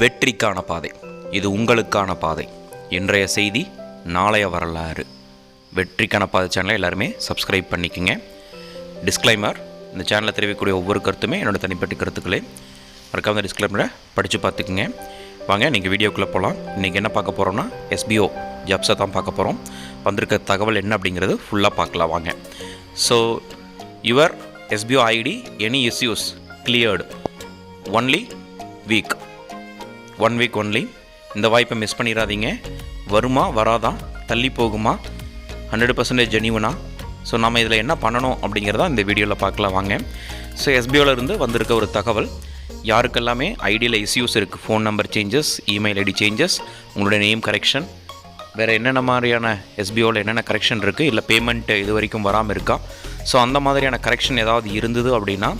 வெற்றிக்கான பாதை. இது உங்களுக்கான பாதை. இன்றைய செய்தி நாளைய வரலாறு. வெற்றிக்கான பாதை சேனலை எல்லாருமே சப்ஸ்கிரைப் பண்ணிக்கோங்க. டிஸ்க்ளைமர் இந்த சேனலில் தெரிவிக்கக்கூடிய ஒவ்வொரு கருத்துமே என்னோட தனிப்பட்ட கருத்துக்களே. மறக்காம டிஸ்க்ளைமரை படித்து பார்த்துக்குங்க. வாங்க நீங்கள் வீடியோக்குள்ளே போகலாம் இன்றைக்கி என்ன பார்க்க போகிறோம்னா எஸ்பிஓ ஜப்ஸை தான் பார்க்க போகிறோம் வந்திருக்க தகவல் என்ன அப்படிங்கிறது ஃபுல்லாக பார்க்கலாம். வாங்க. So your SPO ID any issues cleared only week one week only இந்த வாய்ப்பை மிஸ் பண்ணிடாதீங்க. வருமா வராதா? தள்ளி போகுமா? ஹண்ட்ரட் பர்சன்டேஜ் ஜெனிவனா ஸோ நம்ம இதில் என்ன பண்ணணும் அப்படிங்கிறத இந்த வீடியோவில் பார்க்கலாம் வாங்க. ஸோ இருந்து வந்திருக்க ஒரு தகவல். யாருக்கெல்லாமே ஐடியில் இஸ்யூஸ் இருக்குது phone number changes email ID changes உங்களுடைய நேம் கரெக்ஷன் வேறு என்னென்ன மாதிரியான எஸ்பிஓவில் என்னென்ன கரெக்ஷன் இருக்குது இல்லை பேமெண்ட்டு இது வரைக்கும் வராமல் இருக்கா? ஸோ அந்த மாதிரியான கரெக்ஷன் ஏதாவது இருந்தது அப்படின்னா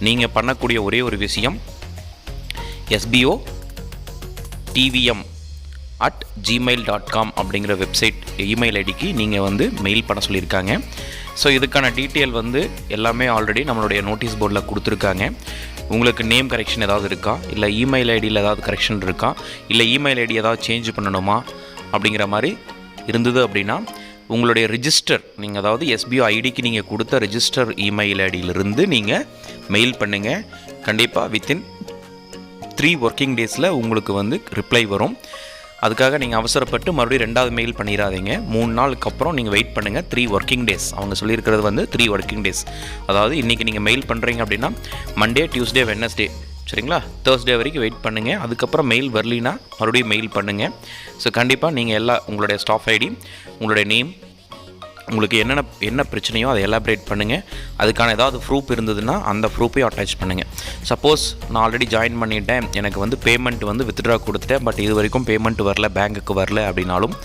நீங்கள் பண்ணக்கூடிய ஒரே ஒரு விஷயம் S P O T V M at Gmail dot com அப்படிங்கிற வெப்சைட் இமெயில் ஐடிக்கு நீங்கள் வந்து மெயில் பண்ண சொல்லியிருக்காங்க. ஸோ இதுக்கான டீட்டெயில் வந்து எல்லாமே ஆல்ரெடி நம்மளுடைய நோட்டீஸ் போர்டில் கொடுத்துருக்காங்க. உங்களுக்கு நேம் கரெக்ஷன் ஏதாவது இருக்கா? இல்லை இமெயில் ஐடியில் ஏதாவது கரெக்ஷன் இருக்கா? இல்லை இமெயில் ஐடி ஏதாவது சேஞ்ச் பண்ணணுமா? அப்படிங்கிற மாதிரி இருந்தது அப்படின்னா உங்களுடைய ரிஜிஸ்டர் நீங்கள் அதாவது எஸ்பிஓ ஐடிக்கு நீங்கள் கொடுத்த ரிஜிஸ்டர் இமெயில் ஐடியிலிருந்து நீங்கள் மெயில் பண்ணுங்கள் கண்டிப்பாக வித்தின் த்ரீ ஒர்க்கிங் டேஸில் உங்களுக்கு வந்து ரிப்ளை வரும். அதுக்காக நீங்கள் அவசரப்பட்டு மறுபடியும் ரெண்டாவது மெயில் பண்ணிடாதீங்க மூணு நாளுக்கு அப்புறம் நீங்கள் வெயிட் பண்ணுங்கள் த்ரீ ஒர்க்கிங் டேஸ் அவங்க சொல்லியிருக்கிறது வந்து த்ரீ ஒர்க்கிங் டேஸ் அதாவது இன்றைக்கி நீங்கள் மெயில் பண்ணுறீங்க அப்படின்னா மண்டே டியூஸ்டே வெனஸ்டே சரிங்களா? தேர்ஸ்டே வரைக்கும் வெயிட் பண்ணுங்கள் அதுக்கப்புறம் மெயில் வரலினா மறுபடியும் மெயில் பண்ணுங்கள் ஸோ கண்டிப்பாக நீங்கள் எல்லா உங்களுடைய ஸ்டாஃப் ஐடி உங்களுடைய நேம் உங்களுக்கு என்னென்ன என்ன பிரச்சனையோ அதை எலாபரேட் பண்ணுங்கள் அதுக்கான ஏதாவது ப்ரூஃப் இருந்ததுன்னா அந்த ப்ரூஃபையும் அட்டாச் பண்ணுங்கள் சப்போஸ் நான் ஆல்ரெடி ஜாயின் பண்ணிட்டேன். எனக்கு வந்து பேமெண்ட் வந்து வித்ட்ரா கொடுத்துட்டேன். பட் இது வரைக்கும் பேமெண்ட் வரல பேங்க்குக்கு வரல அப்படின்னாலும்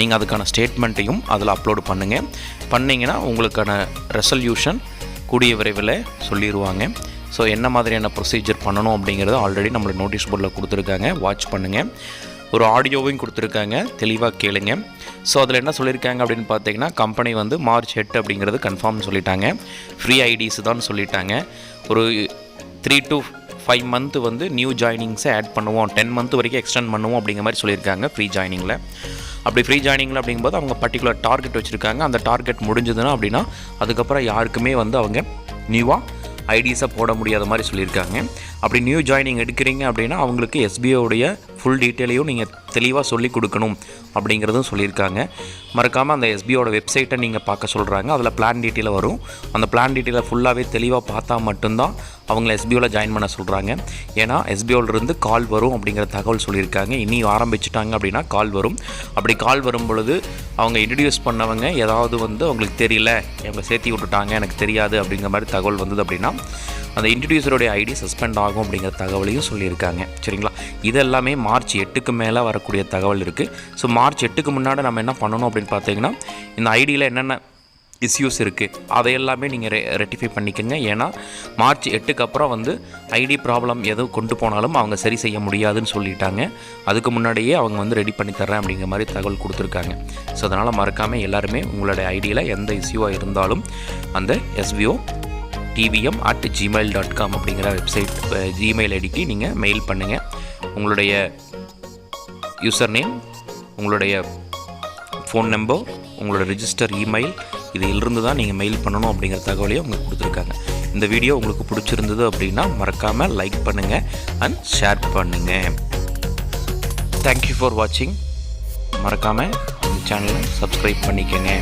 நீங்கள் அதுக்கான ஸ்டேட்மெண்ட்டையும் அதில் அப்லோட் பண்ணுங்கள் பண்ணிங்கன்னா உங்களுக்கான ரெசல்யூஷன் கூடிய விரைவில் சொல்லிடுவாங்க ஸோ என்ன மாதிரியான ப்ரொசீஜர் பண்ணணும் அப்படிங்கிறத ஆல்ரெடி நம்மளுக்கு நோட்டீஸ் போர்டில் கொடுத்துருக்காங்க. வாட்ச் பண்ணுங்கள் ஒரு ஆடியோவையும் கொடுத்துருக்காங்க. தெளிவாக கேளுங்கள் ஸோ அதில் என்ன சொல்லியிருக்காங்க அப்படின்னு பார்த்தீங்கன்னா கம்பெனி வந்து மார்ச் எட்டு அப்படிங்கிறது கன்ஃபார்ம் சொல்லிட்டாங்க. ஃப்ரீ ஐடிஸ் தான் சொல்லிட்டாங்க. ஒரு த்ரீ டு ஃபைவ் மந்த் வந்து நியூ ஜாயினிங்ஸை ஆட் பண்ணுவோம். டென் மந்த் வரைக்கும் எக்ஸ்டெண்ட் பண்ணுவோம் அப்படிங்கிற மாதிரி சொல்லியிருக்காங்க ஃப்ரீ ஜாயினிங்கில் அப்படி ஃப்ரீ ஜாயினிங்கில் அப்படிங்கும்போது அவங்க பர்டிகுலர் டார்கெட் வச்சுருக்காங்க. அந்த டார்கெட் முடிஞ்சதுன்னா அப்படின்னா அதுக்கப்புறம் யாருக்குமே வந்து அவங்க நியூவாக ஐடிஸை போட முடியாத மாதிரி சொல்லியிருக்காங்க. அப்படி நியூ ஜாயினிங் எடுக்கிறீங்க அப்படின்னா அவங்களுக்கு எஸ்பிஓடைய ஃபுல் டீட்டெயிலையும் நீங்கள் தெளிவாக சொல்லி கொடுக்கணும் அப்படிங்கிறதும் சொல்லியிருக்காங்க. மறக்காமல் அந்த எஸ்பியோட வெப்சைட்டை நீங்கள் பார்க்க சொல்கிறாங்க அதில் பிளான் டீட்டெயில் வரும். அந்த பிளான் டீட்டெயிலை ஃபுல்லாகவே தெளிவாக பார்த்தா மட்டும்தான் அவங்கள எஸ்பிஓவில் ஜாயின் பண்ண சொல்கிறாங்க ஏன்னா எஸ்பிஓலேருந்து கால் வரும் அப்படிங்கிற தகவல் சொல்லியிருக்காங்க. இனி ஆரம்பிச்சிட்டாங்க அப்படின்னா கால் வரும். அப்படி கால் வரும் பொழுது அவங்க இன்ட்ரடியூஸ் பண்ணவங்க ஏதாவது வந்து அவங்களுக்கு தெரியல எங்களை சேர்த்தி விட்டுட்டாங்க எனக்கு தெரியாது அப்படிங்கிற மாதிரி தகவல் வந்தது அப்படின்னா அந்த இன்ட்ரடியூசருடைய ஐடி சஸ்பெண்ட் ஆகும் அப்படிங்கிற தகவலையும் சொல்லியிருக்காங்க. சரிங்களா? இது எல்லாமே மார்ச் எட்டுக்கு மேலே வரக்கூடிய தகவல் இருக்குது ஸோ மார்ச் எட்டுக்கு முன்னாடி நம்ம என்ன பண்ணணும் அப்படின்னு பார்த்தீங்கன்னா இந்த ஐடியில் என்னென்ன இஸ்யூஸ் இருக்குது அதை எல்லாமே நீங்கள் ரெ ரெட்டிஃபை பண்ணிக்கோங்க. ஏன்னா மார்ச் எட்டுக்கு அப்புறம் வந்து ஐடி ப்ராப்ளம் எதுவும் கொண்டு போனாலும் அவங்க சரி செய்ய முடியாதுன்னு சொல்லிட்டாங்க. அதுக்கு முன்னாடியே அவங்க வந்து ரெடி பண்ணி தரேன் அப்படிங்கிற மாதிரி தகவல் கொடுத்துருக்காங்க. ஸோ அதனால் மறக்காமல் எல்லாருமே உங்களுடைய ஐடியில் எந்த இஸ்யூவாக இருந்தாலும் அந்த S V O T V M at Gmail dot com அப்படிங்கிற வெப்சைட் ஜிமெயில் ஐடிக்கு நீங்கள் மெயில் பண்ணுங்கள் உங்களுடைய யூசர் நேம் உங்களுடைய ஃபோன் நம்பர் உங்களோட ரிஜிஸ்டர் இமெயில் இதிலிருந்து தான் நீங்கள் மெயில் பண்ணணும் அப்படிங்கிற தகவலையும் உங்களுக்கு கொடுத்துருக்காங்க. இந்த வீடியோ உங்களுக்கு பிடிச்சிருந்தது அப்படின்னா மறக்காமல் லைக் பண்ணுங்கள் அண்ட் ஷேர் பண்ணுங்கள் தேங்க்யூ ஃபார் வாட்சிங் மறக்காமல் இந்த சேனலை சப்ஸ்கிரைப் பண்ணிக்கோங்க.